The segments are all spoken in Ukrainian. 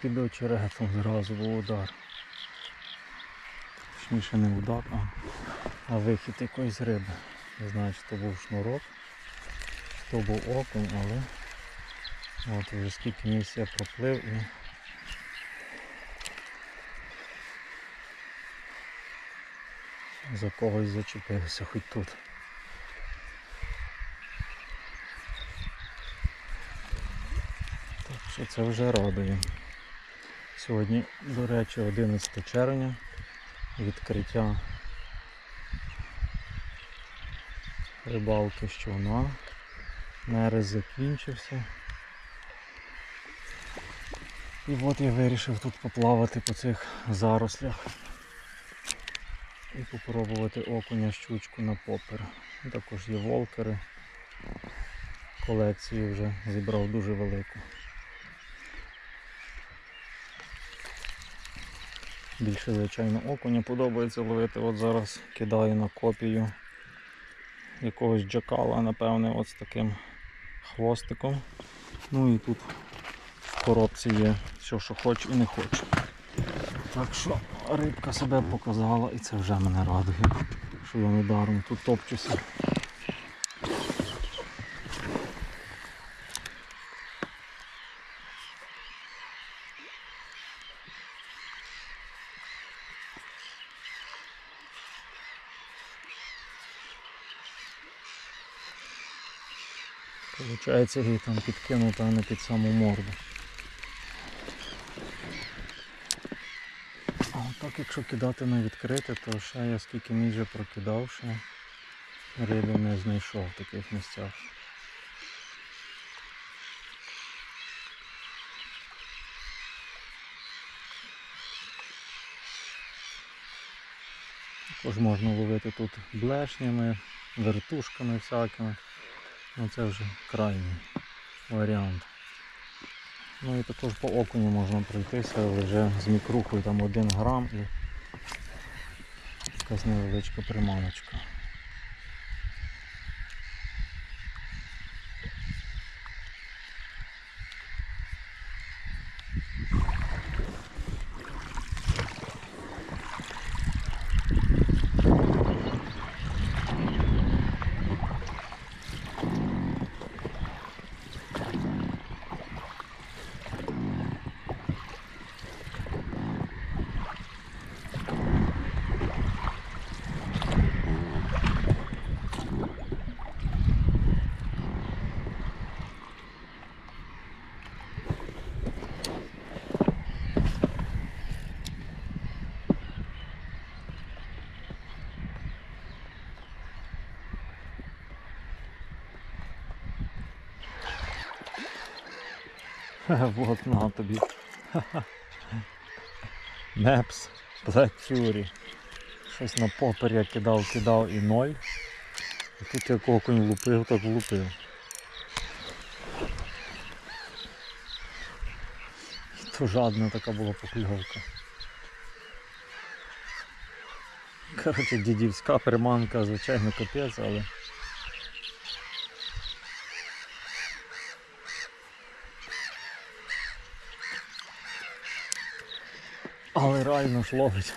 Під очеретом зразу був удар. Точніше не удар, а, а вихід якоїсь риби. Не знаю, чи то був шнурок, чи то був окунь, але от вже скільки місць я проплив і за когось зачепився хоч тут. Так що це вже радує. Сьогодні, до речі, 11 червня, відкриття рибалки з човна. Нерест закінчився. І от я вирішив тут поплавати по цих зарослях і попробувати окуня щучку на попер. Також є волкери. Колекцію вже зібрав дуже велику. Більше, звичайно, окуня подобається ловити. От зараз кидаю на копію якогось джакала, напевне, от з таким хвостиком. Ну і тут в коробці є все, що хочу і не хочу. Так що рибка себе показала і це вже мене радує, що я недаром тут топчуся. Получається її там підкинута, а не під саму морду. А якщо кидати на відкрите, то ще я скільки між вже прокидав, риби не знайшов в таких місцях. Також можна ловити тут блешнями, вертушками всякими. Ну це вже крайній варіант. Ну і також по окуню можна пройтися, але вже з мікрухою там 1 грам і якась невеличка приманочка. Вот на тобі. Мепс, Black Fury. Щось на попер я кидав, кидав і ноль. І тут як окунь лупив, так влупив. То жадна така була покльовка. Коротше, дідівська приманка, звичайно, капець, але. Реально ж ловить.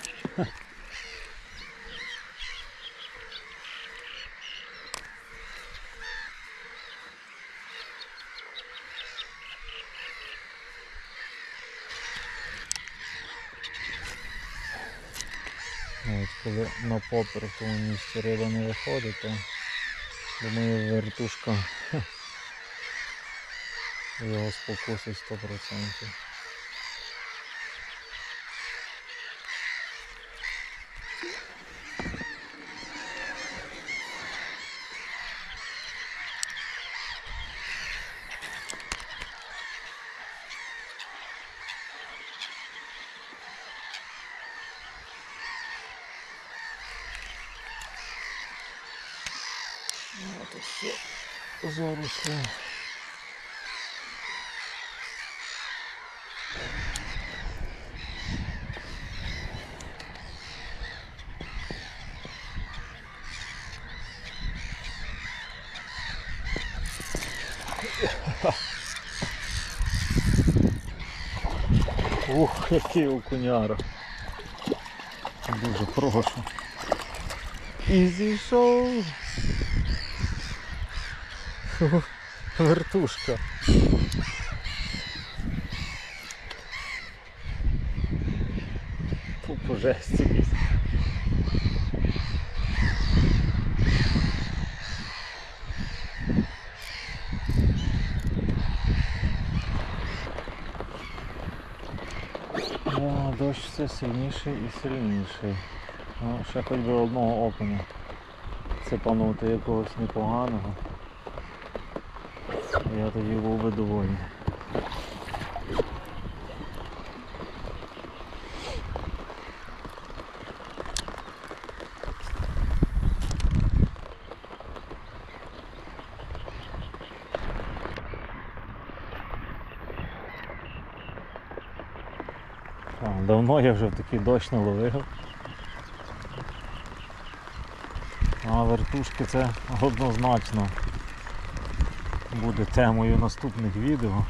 От, коли на попер в тому місці риба не виходить, то думаю вертушка його спокусить 100%. то все заросло. Ух, який окуняра. Дуже прошу. І зійшов. Вертушка. Тупо жесть якийсь. Да, дощ все сильніший і сильніший. Ну, ще хоч би одного окуня. Цепанути якогось непоганого. Я тоді був би довольний. А, Я вже в такий дощ не ловив. А вертушки це однозначно буде темою наступних відео.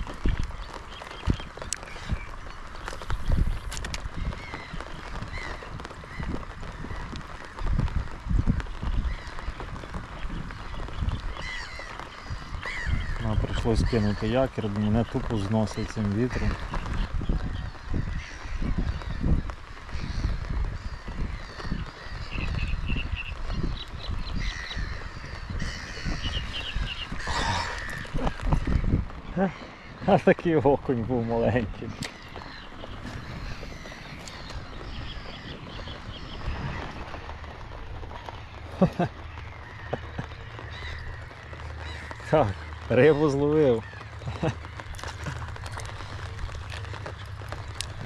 Прийшлось кинути якір, бо мене тупо зносить цим вітром. А такий окунь був маленький. Так, рибу зловив.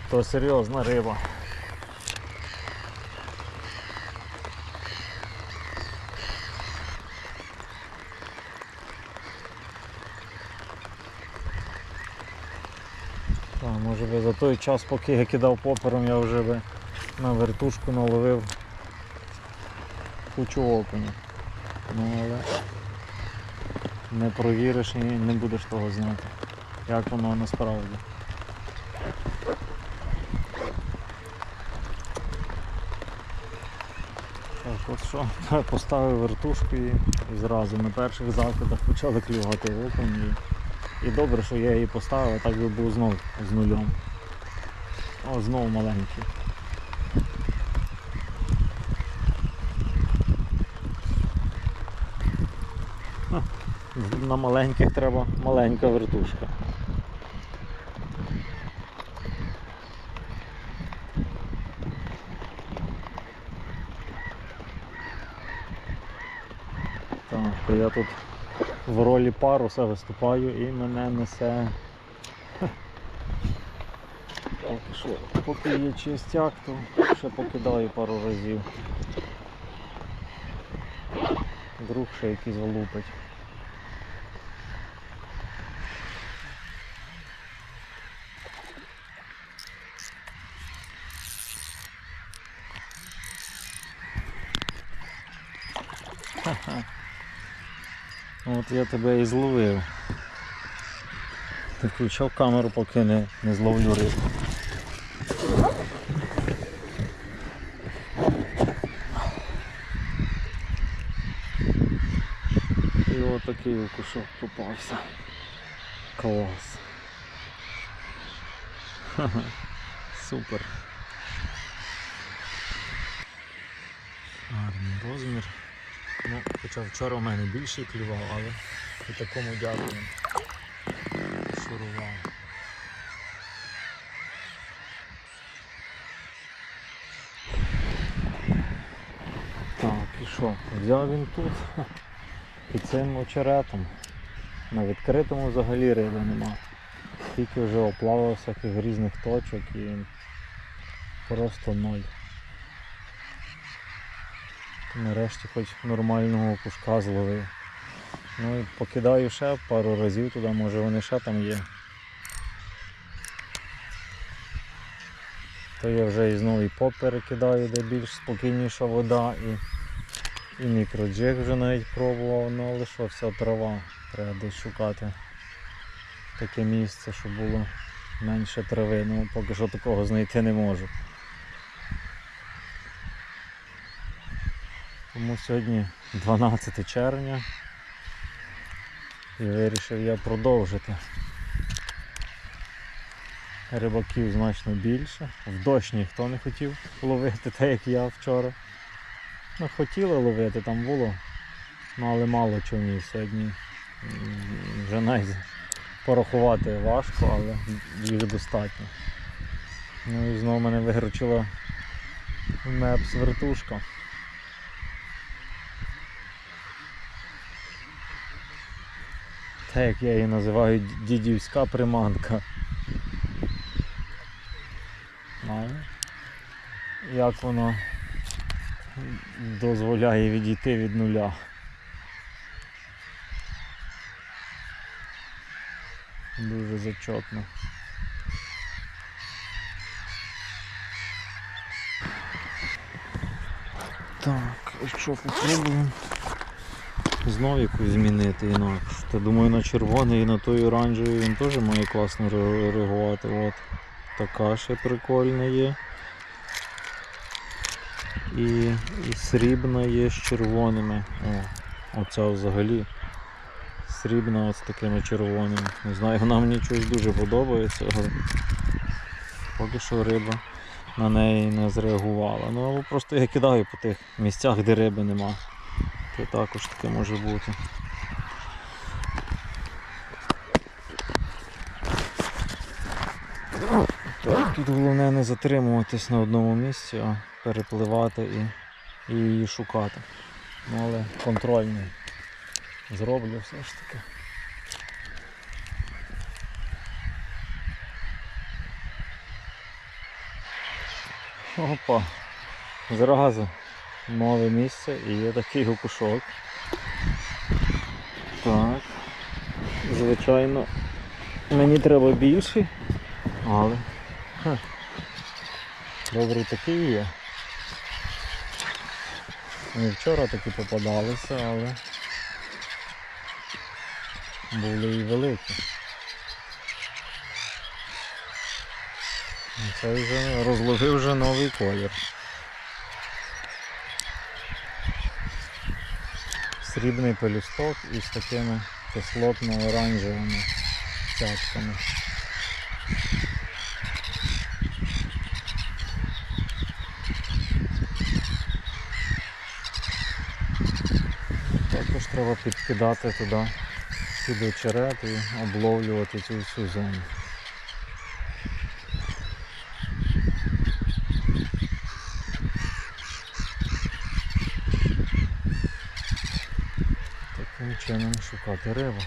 То серйозна риба. Може би за той час, поки я кидав попером, я вже би на вертушку наловив кучу окуня. Ну але не провіриш і не будеш того знати, як воно насправді. Так, от що, поставив вертушку і, зразу на перших закидах почали клювати окунь. І добре, що я її поставив, так би був знов з нульом. О, знову маленький. На маленьких треба маленька вертушка. Так, я тут в ролі паруса виступаю і мене несе. Поки що, поки є чистяк, то ще покидаю пару разів. Друг ще якийсь влупить. Ха-ха. От я тебе і зловив. Ти включав камеру, поки не, не зловлю рибу. І отакий окушок попався. Клас. Ха-ха. Супер. Гарний розмір. Ну, хоча вчора в мене більший клював, але і такому дякую. Шурував. Так, і що? Взяв він тут під цим очеретом. На відкритому взагалі риби нема. Тільки вже оплавав всяких різних точок і просто ноль. Нарешті хоч нормального кушка зловив. Ну і покидаю ще пару разів туди, може вони ще там є. То я вже і знову і поп перекидаю, де більш спокійніша вода і, і мікроджиг вже навіть пробував, ну але що, вся трава. Треба десь шукати таке місце, щоб було менше трави. Ну поки що такого знайти не можу. Тому сьогодні 12 червня і вирішив я продовжити. Рибаків значно більше. В дощ ніхто не хотів ловити, так як я вчора. Ну, хотіли ловити, там було, ну але мало човнів сьогодні. Вже навіть порахувати важко, але їх достатньо. Ну і знову мене вигручила мепс вертушка. Те, як я її називаю дідівська приманка. Як воно дозволяє відійти від нуля. Дуже зачетно. Так, що попробуємо? Знов якусь змінити інакше. Та думаю на червоний і на той оранжевий він теж має класно реагувати. От. Така ще прикольна є. І, і срібна є з червоними. О, оця взагалі. Срібна от з такими червоними. Не знаю, вона мені щось дуже подобається, але поки що риба на неї не зреагувала. Ну просто я кидаю по тих місцях, де риби нема. То також таке може бути. Так, тут головне не затримуватись на одному місці, а перепливати і, і її шукати. Ну але контрольний зроблю все ж таки. Опа. Зразу нове місце і є такий окушок. Так. Звичайно, мені треба більший, але ха, добрий такий є. І вчора такі попадалися, але були і великі. Це вже розложив вже новий колір. Срібний пелюсток із такими кислотно-оранжевими цятками. Також треба підкидати туди під очерет і обловлювати цю всю зону. Чином шукати рибу.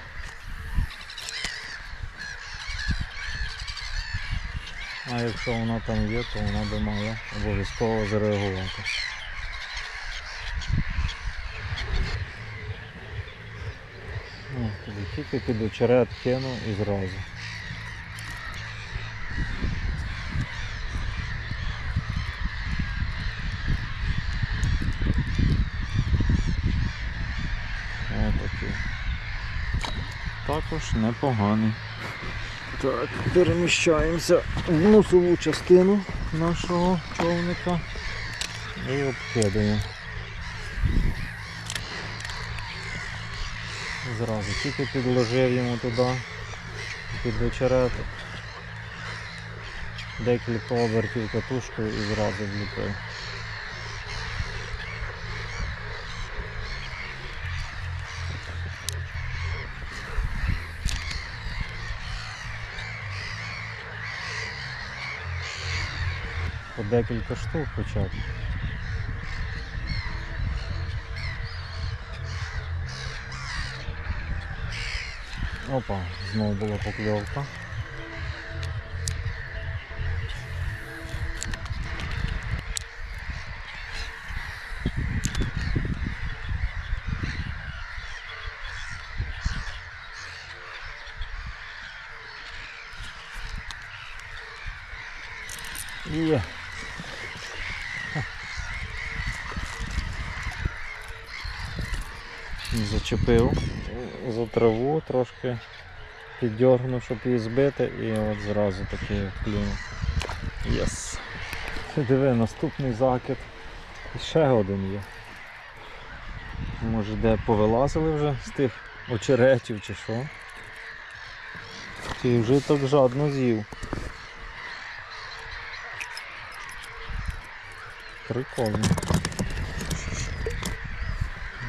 А якщо вона там є, то вона би мала обов'язково зареагувати. О, тоді тільки під очерет кину і зразу. Отакий. Також непоганий. Так, переміщаємося в носову частину нашого човника і обкидаємо. Зразу тільки підложив йому туди під вечереток. Декілька обертів катушкою і зразу вліпив. декілька штук хоча б. Опа, знову була покльовка. Yeah. Зачепив за траву, трошки піддергнув, щоб її збити, і от зразу такий клюнув. Єс. Диви, наступний закид. І ще один є. Може де повилазили вже з тих очеретів чи що. Ти вже так жадно з'їв. Прикольно.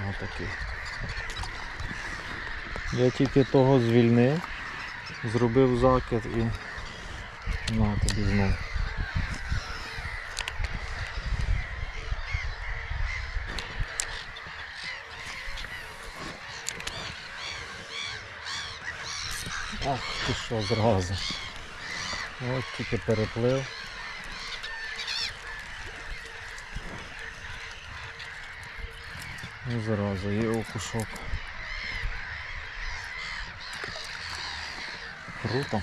Отакий. Я тільки того звільнив, зробив закид і на тобі знов. Ах, ти що зразу. Ось тільки переплив. І зразу є окушок. Круто.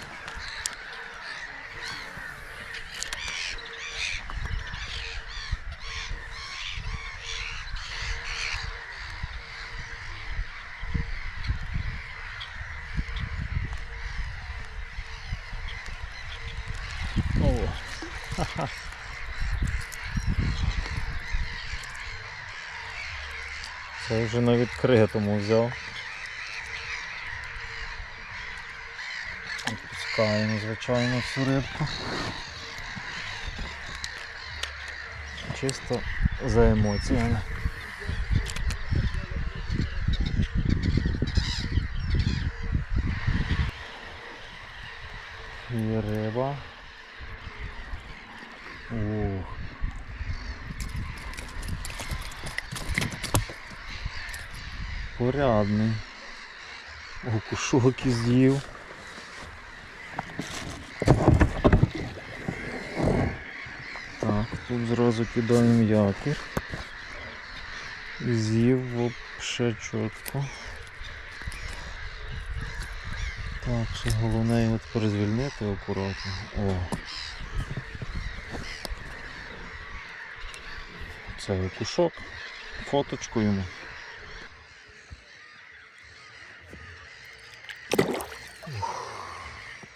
О, ха-ха. Це вже на відкритому взяв. Відпускаємо, звичайно, цю рибку. Чисто за емоціями. Є риба. Ух. Порядний. Окушок і з'їв. Так, тут зразу кидаємо якір. З'їв вообще чітко. Так, ще головне його тепер звільнити акуратно. О. Це окушок. Фоточку йому.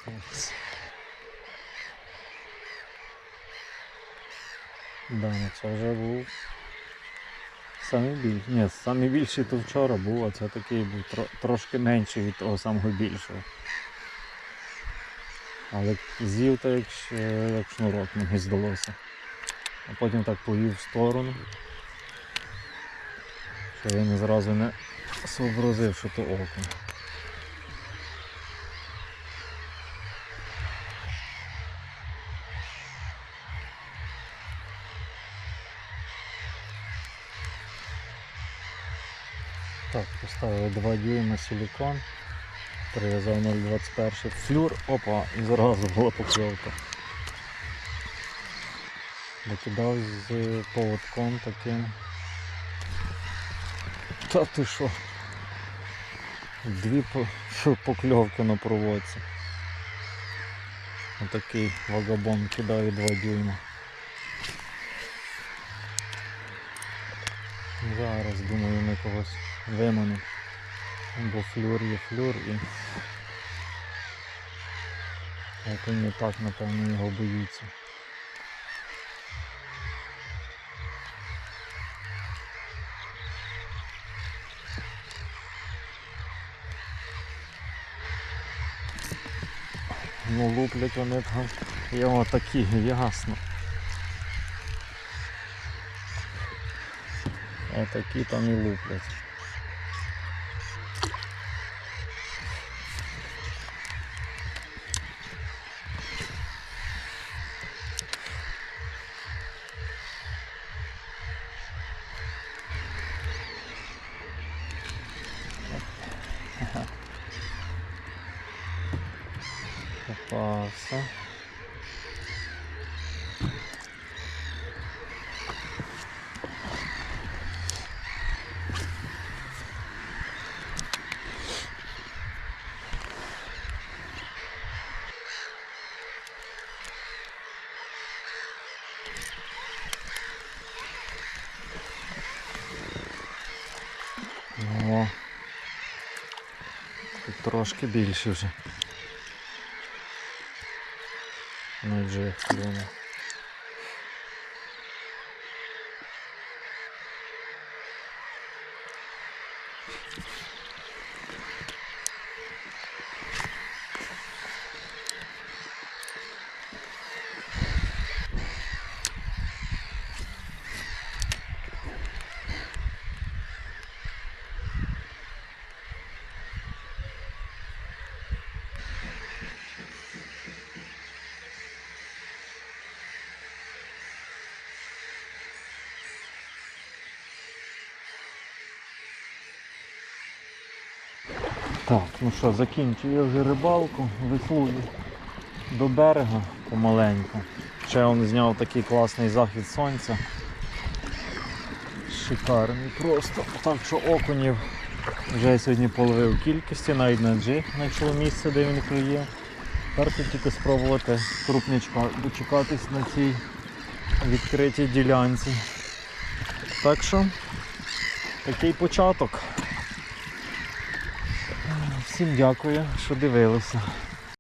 Клас. Да, ну це вже був більший. Ні, самий більший то вчора був, а це такий був тро- трошки менший від того самого більшого. Але з'їв так як, як шнурок, мені здалося. А потім так повів в сторону. Що я не зразу не сообразив, що то окунь. 2 дюйма силикон, прив'язав 0,21 флюр, опа, і зразу була покльовка. Докидав з поводком таким. Та ти що? Дві покльовки на проводці. Отакий вагабон кидає 2 дюйма. Зараз думаю ми когось виманемо. Бо флюр є флюр і. Як і так, напевно, його боїться. Ну луплять вони там його такі, ясно. Отакі там і луплять. Попався. Трошки більше вже. Ну вже як Так, ну що, закінчую я вже рибалку, веслую до берега помаленьку. Ще он зняв такий класний захід сонця. Шикарний просто. Так що окунів вже сьогодні половив кількості, навіть на джиг знайшло місце, де він клює. Тепер тільки спробувати крупнячка дочекатись на цій відкритій ділянці. Так що такий початок. Всім дякую, що дивилися.